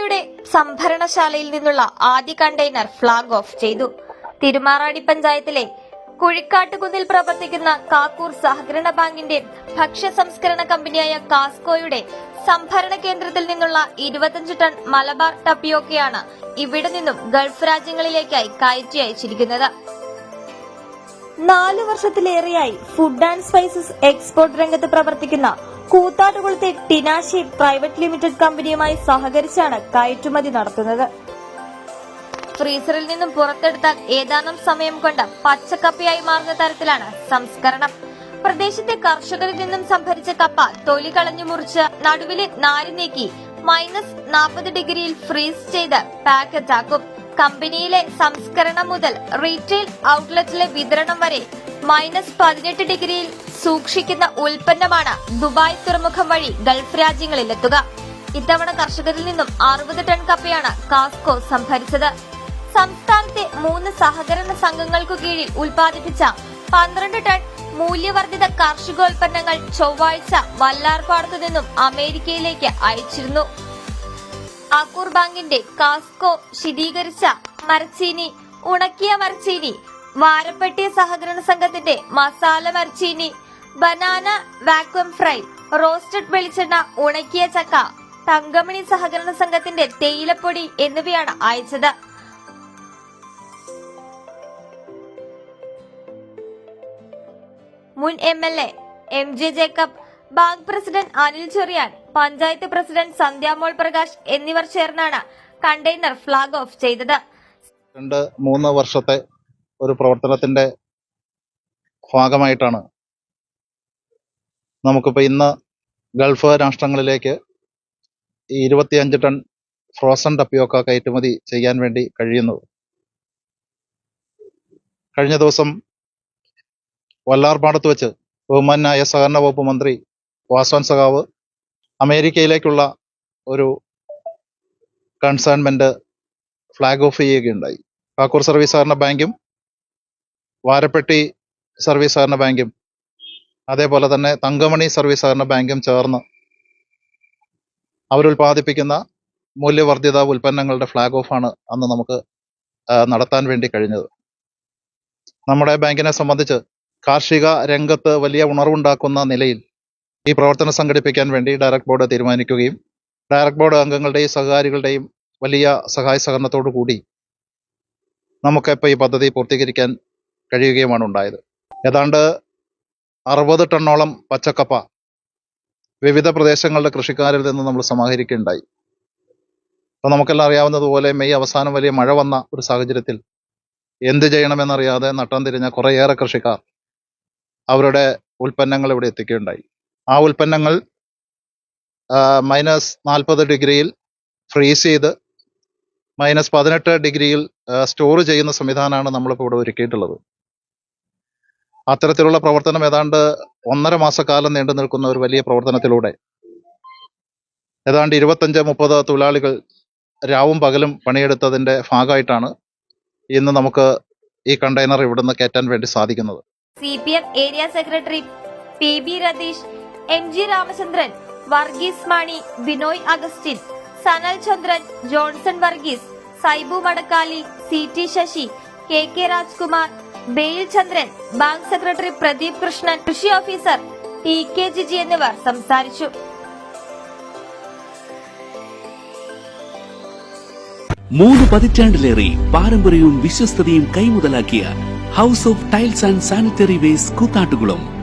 കാസ്കോയുടെ സംഭരണശാലയിൽ നിന്നുള്ള ആദ്യ container flag off ചെയ്തു. തിരുമാറാടി പഞ്ചായത്തിലെ കുഴിക്കാട്ടുകുന്നിൽ പ്രവർത്തിക്കുന്ന കാക്കൂർ സഹകരണ ബാങ്കിന്റെ ഭക്ഷ്യ സംസ്കരണ കമ്പനിയായ കാസ്കോയുടെ സംഭരണ കേന്ദ്രത്തിൽ നിന്നുള്ള ഇരുപത്തിയഞ്ച് ടൺ മലബാർ ടപ്പിയോക്കയാണ് ഇവിടെ നിന്നും ഗൾഫ് രാജ്യങ്ങളിലേക്കായി കയറ്റി അയച്ചിരിക്കുന്നത്. നാലു വർഷത്തിലേറെയായി ഫുഡ് ആൻഡ് സ്പൈസസ് എക്സ്പോർട്ട് രംഗത്ത് പ്രവർത്തിക്കുന്ന കൂത്താട്ടുകുളത്തെ ടിനാഷി പ്രൈവറ്റ് ലിമിറ്റഡ് കമ്പനിയുമായി സഹകരിച്ചാണ് കയറ്റുമതി നടത്തുന്നത്. ഫ്രീസറിൽ നിന്നും പുറത്തെടുത്താൽ ഏതാനും സമയം കൊണ്ട് പച്ചക്കപ്പയായി മാറുന്ന തരത്തിലാണ് സംസ്കരണം. പ്രദേശത്തെ കർഷകരിൽ നിന്നും സംഭരിച്ച കപ്പ തൊലി കളഞ്ഞു മുറിച്ച് നടുവിലെ നാരി നീക്കി മൈനസ് നാൽപ്പത് ഡിഗ്രിയിൽ ഫ്രീസ് ചെയ്ത് പാക്കറ്റ് ആക്കും കമ്പനിയിലെ സംസ്കരണം മുതൽ റീറ്റെയിൽ ഔട്ട്ലെറ്റിലെ വിതരണം വരെ മൈനസ് പതിനെട്ട് ഡിഗ്രിയിൽ സൂക്ഷിക്കുന്ന ഉൽപ്പന്നമാണ് ദുബായ് തുറമുഖം വഴി ഗൾഫ് രാജ്യങ്ങളിലെത്തുക. ഇത്തവണ കർഷകരിൽ നിന്നും അറുപത് ടൺ കപ്പയാണ് കാസ്കോ സംഭരിച്ചത്. സംസ്ഥാനത്തെ മൂന്ന് സഹകരണ സംഘങ്ങൾക്കു കീഴിൽ ഉൽപ്പാദിപ്പിച്ച പന്ത്രണ്ട് ടൺ മൂല്യവർദ്ധിത കാർഷികോൽപ്പന്നങ്ങൾ ചൊവ്വാഴ്ച വല്ലാർപാടത്തു നിന്നും അമേരിക്കയിലേക്ക് അയച്ചിരുന്നു. ആക്കൂർ ബാങ്കിന്റെ കാസ്കോ ശീതീകരിച്ച മരച്ചീനി ഉണക്കിയ മരച്ചീനി വാരപ്പെട്ടി സഹകരണ സംഘത്തിന്റെ മസാല മരച്ചീനി ബനാന വാക്വം ഫ്രൈ റോസ്റ്റഡ് വെളിച്ചെണ്ണ ഉണക്കിയ ചക്ക തങ്കമണി സഹകരണ സംഘത്തിന്റെ തേയിലപ്പൊടി എന്നിവയാണ് അയച്ചത്. മുൻ M L A M J Jacob bank president Anil Cherian panchayat president Sandhyamol Prakash എന്നിവർ ചേർന്നാണ് കണ്ടെയ്നർ ഫ്ളാഗ് ഓഫ് ചെയ്തത്. രണ്ട് മൂന്ന് വർഷത്തെ ഒരു പ്രവർത്തനത്തിന്റെ ഭാഗമായിട്ടാണ് നമുക്കിപ്പോൾ ഇന്ന് ഗൾഫ് രാഷ്ട്രങ്ങളിലേക്ക് ഇരുപത്തിയഞ്ച് ടൺ ഫ്രോസൺ ടപ്പിയോക്ക കയറ്റുമതി ചെയ്യാൻ വേണ്ടി കഴിയുന്നത് കഴിഞ്ഞ ദിവസം വല്ലാർപാടത്ത് വെച്ച് ബഹുമാനായ സഹകരണ വകുപ്പ് മന്ത്രി വാസവൻ സഖാവ് അമേരിക്കയിലേക്കുള്ള ഒരു കൺസേൺമെന്റ് ഫ്ലാഗ് ഓഫ് ചെയ്യുകയുണ്ടായി. കാക്കൂർ സർവീസ് സഹകരണ ബാങ്കും വാരപ്പെട്ടി സർവീസ് സഹകരണ ബാങ്കും അതേപോലെ തന്നെ തങ്കമണി സർവീസ് സഹകരണ ബാങ്കും ചേർന്ന് അവരുൽപ്പാദിപ്പിക്കുന്ന മൂല്യവർദ്ധിത ഉൽപ്പന്നങ്ങളുടെ ഫ്ലാഗ് ഓഫാണ് അന്ന് നമുക്ക് നടത്താൻ വേണ്ടി കഴിഞ്ഞത്. നമ്മുടെ ബാങ്കിനെ സംബന്ധിച്ച് കാർഷിക രംഗത്ത് വലിയ ഉണർവുണ്ടാക്കുന്ന നിലയിൽ ഈ പ്രവർത്തനം സംഘടിപ്പിക്കാൻ വേണ്ടി ഡയറക്ട് ബോർഡ് തീരുമാനിക്കുകയും ഡയറക്ട് ബോർഡ് അംഗങ്ങളുടെയും സഹകാരികളുടെയും വലിയ സഹായ സഹകരണത്തോടു കൂടി നമുക്ക് ഇപ്പോൾ ഈ പദ്ധതി പൂർത്തീകരിക്കാൻ കഴിയുകയുമാണ് ഉണ്ടായത്. ഏതാണ്ട് അറുപത് ടണ്ണോളം പച്ചക്കപ്പ വിവിധ പ്രദേശങ്ങളുടെ കൃഷിക്കാരിൽ നിന്ന് നമ്മൾ സമാഹരിക്കുകയുണ്ടായി. അപ്പോൾ നമുക്കെല്ലാം അറിയാവുന്നതുപോലെ മെയ് അവസാനം വലിയ മഴ വന്ന ഒരു സാഹചര്യത്തിൽ എന്ത് ചെയ്യണമെന്നറിയാതെ നട്ടം തിരിഞ്ഞ കുറേയേറെ കൃഷിക്കാർ അവരുടെ ഉൽപ്പന്നങ്ങൾ ഇവിടെ എത്തിക്കുകയുണ്ടായി. ആ ഉൽപ്പന്നങ്ങൾ മൈനസ് നാൽപ്പത് ഡിഗ്രിയിൽ ഫ്രീസ് ചെയ്ത് മൈനസ് പതിനെട്ട് ഡിഗ്രിയിൽ സ്റ്റോർ ചെയ്യുന്ന സംവിധാനമാണ് നമ്മളിപ്പോൾ ഇവിടെ ഒരുക്കിയിട്ടുള്ളത്. അത്തരത്തിലുള്ള പ്രവർത്തനം ഏതാണ്ട് ഒന്നര മാസക്കാലം നീണ്ടു നിൽക്കുന്ന ഒരു വലിയ പ്രവർത്തനത്തിലൂടെ ഏതാണ്ട് ഇരുപത്തഞ്ച് മുപ്പത് തൊഴിലാളികൾ രാവും പകലും പണിയെടുത്തതിന്റെ ഭാഗമായിട്ടാണ് ഇന്ന് നമുക്ക് ഈ കണ്ടെയ്നർ ഇവിടുന്ന് കയറ്റാൻ വേണ്ടി സാധിക്കുന്നത്. C area secretary P B Ratheesh M G Ramachandran Varghese Mani Binoy Augustine Sanal Chandran Johnson Varghese Saibu Madakkali C T Sasi K K Rajkumar bail Chandran bank secretary Pradeep Krishnan കൃഷി ഓഫീസർ ടി കെ ജിജി എന്നിവർ സംസാരിച്ചു. മൂന്ന് പതിറ്റാണ്ടിലേറെ പാരമ്പര്യവും വിശ്വസ്തയും കൈമുതലാക്കിയ house of tiles and sanitary waste Koothattukulam